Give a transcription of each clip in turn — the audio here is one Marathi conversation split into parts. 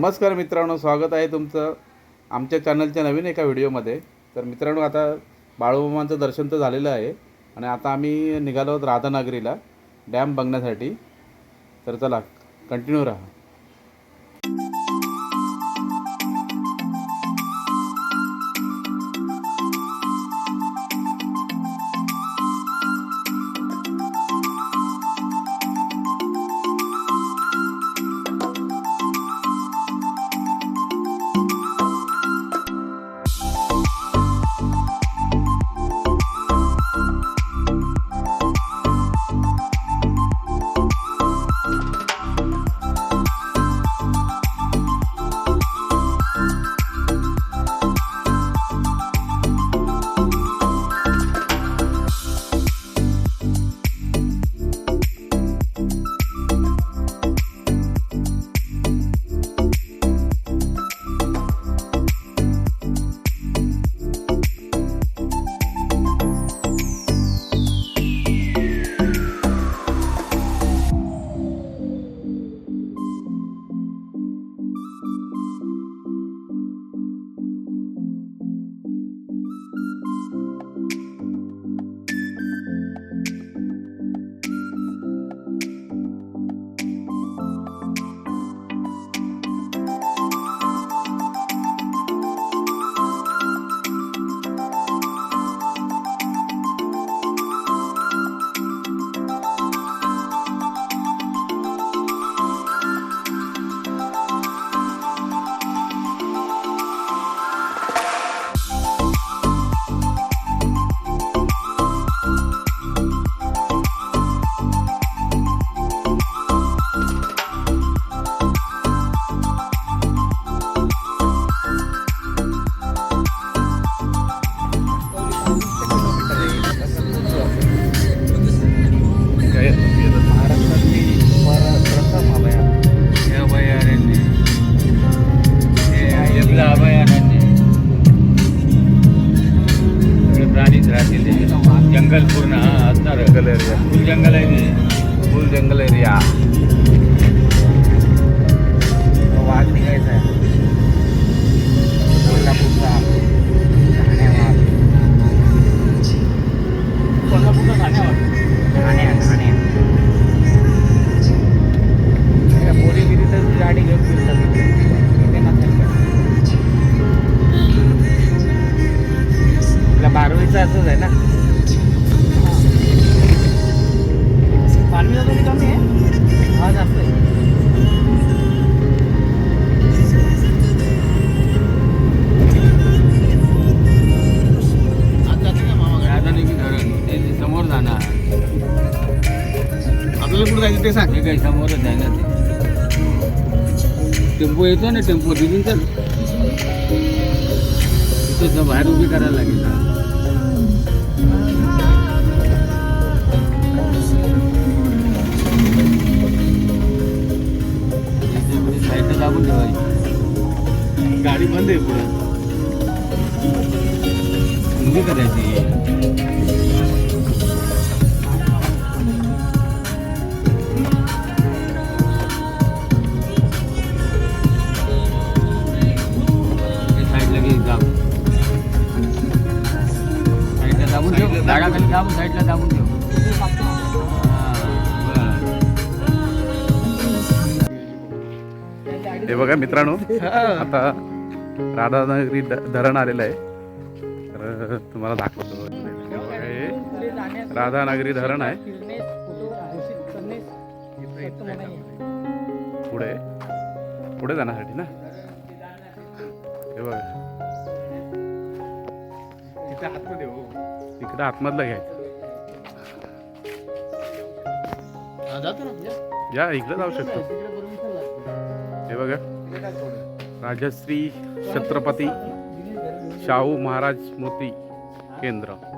नमस्कार मित्रांनो स्वागत आहे तुमचं आमच्या चॅनलच्या नवीन एका व्हिडिओमध्ये. तर मित्रांनो आता बाळूमामांचं दर्शन तर झालेलं आहे आणि आता आम्ही निघालो आहोत राधानगरीला डॅम बघण्यासाठी. तर चला कंटिन्यू राहा. असणार जंगल एरिया फुल जंगल आहे ते फुल जंगल एरिया वाघ निघायचा आहे. कोल्हापूरचा. ठाण्यावर कोल्हापूरला ठाण्यावर ठाण्या ठाण्या त्या पोरी बिरी तर गाडी घेऊन फिरतात बारवीचं असंच आहे ना? जाणार आपल्याला कुठं जायचं ते सांग. हे काही समोरच आहे ना ते. टेम्पो येतो ना टेम्पो तिथून तर. तिथं बाहेर उभी करायला लागेल. ना साईडला दाबून ठेवायची. गाडी बंद आहे पुढे. उभी करायची. दाबून साईडला दाबून ठेव. हा, बघा मित्रांनो आता राधानगरी धरण आलेलं आहे. तर तुम्हाला दाखवतो. राधानगरी धरण आहे. पुढे पुढे जाण्यासाठी ना? हे बघा. तिथे हो तिकडे आतमधलं घ्यायचं. या. इकडे जाऊ शकतो. हे बघा. राजश्री छत्रपती शाहू महाराज मोती केंद्र.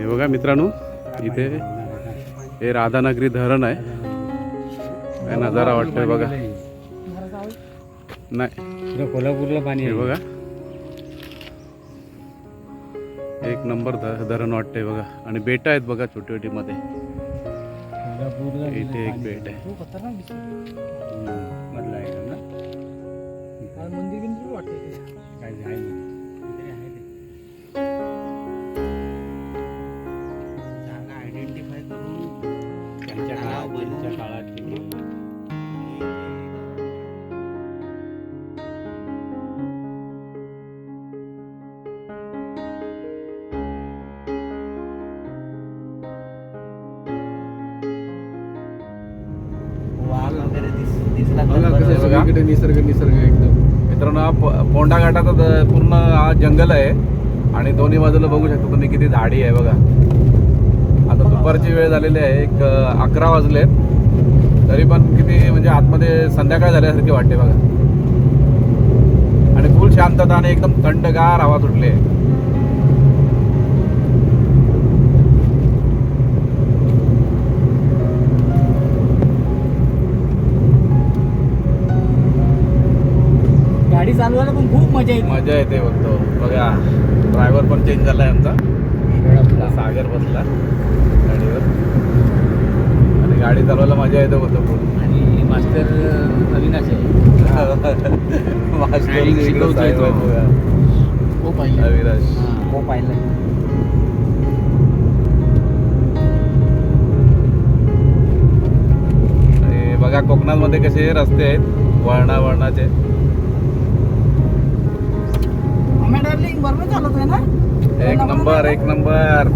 हे बघा मित्रांनो इथे हे राधानगरी धरण आहे. काय नजारा वाटतोय बघा. नाही. कोल्हापूरला पाणी हे बघा. एक नंबर धरण वाटतंय बघा. आणि बेट आहेत बघा छोटी छोटी मध्ये इथे एक बेट आहे. मधला आहे? सगळीकडे निसर्ग निसर्ग एकदम. मित्रांनो पोंडा घाटाचा पूर्ण हा जंगल आहे. आणि दोन्ही बाजूला बघू शकता तुम्ही किती झाडी आहे बघा. आता दुपारची वेळ झालेली आहे एक अकरा वाजले तरी पण किती म्हणजे आतमध्ये संध्याकाळ झाल्यासारखी वाटते बघा. आणि फुल शांतता आणि एकदम थंडगार हवा सुटली आहे. गाडी चालवायला पण खूप मजा येते. मजा येते बघतो बघा ड्रायव्हर पण चेंज झालाय आमचा. सागर बसला. गाडीवर. आणि गाडी चालवायला मजा येते बोलतो खूप. आणि मास्टर अविनाश आहे. मास्टर अविनाश. हो. पाहिलं बघा कोकणामध्ये कसे रस्ते आहेत. वळणा वळणाचे. डार्लिंग बरोबर चालत आहे ना? एक नंबर एक नंबर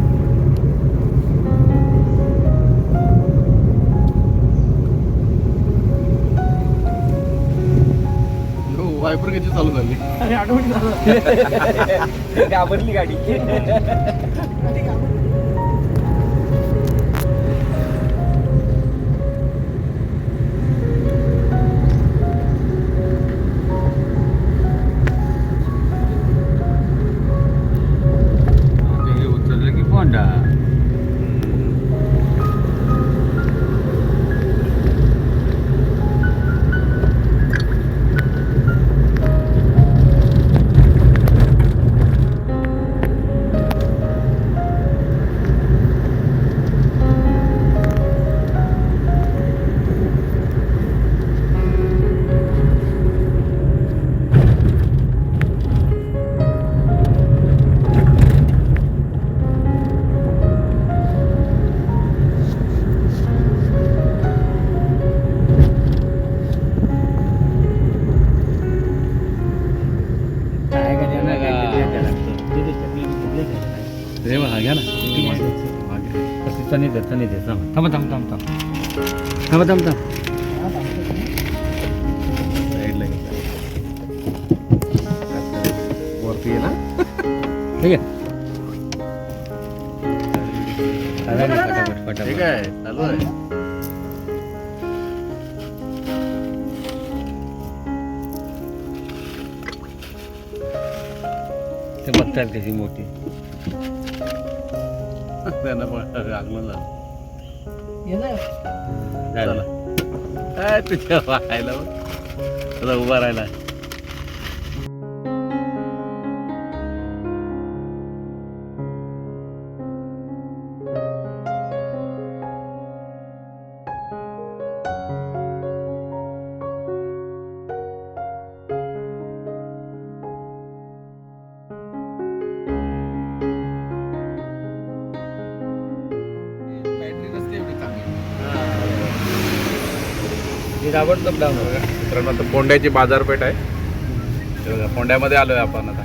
वायपर कशी चालू झाली? अरे आठवणी झालं घाबरली गाडी. हे चणे दे चणे दे थांब थांब थांब थांब थांब थांब थांब थांब साईडला वरती आहे ना ठीक आहे ठीक आहे चालू आहे ते त्याची मोठी. त्यांना पण आगमन झालं झालं काय तुझ्या राहायला तुला उभा राहिला. ताबडतोब डाऊन मित्रांनो आता पोंड्याची बाजारपेठ आहे. बघा, पोंड्यामध्ये आलोय आपण आता.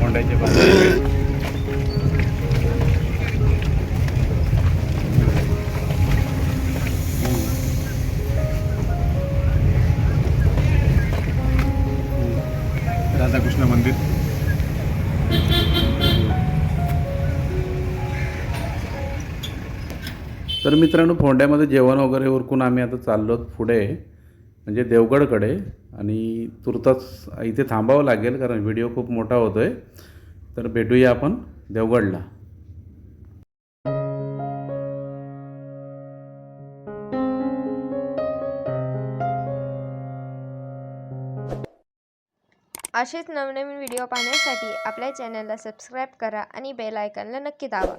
पोंड्याची बाजारपेठ. राधाकृष्ण मंदिर. तर मित्रांनो फोंड्यामध्ये जेवण वगैरे उरकून आम्ही आता चाललो पुढे म्हणजे देवगडकडे. आणि तुर्तास इथे थांबावं लागेल कारण व्हिडिओ खूप मोठा होतो आहे तर भेटूया आपण देवगडला. असेच नवनवीन व्हिडिओ पाहण्यासाठी आपल्या चॅनलला सबस्क्राईब करा आणि बेल आयकनला नक्की दाबा.